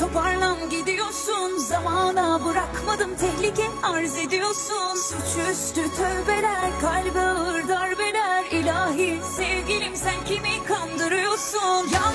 Toparlan gidiyorsun. Zamana bırakmadım tehlike arz ediyorsun. Suçüstü tövbeler kalbe ağır darbeler. İlahi sevgilim sen kimi kandırıyorsun? Yalnızlık bu ilişki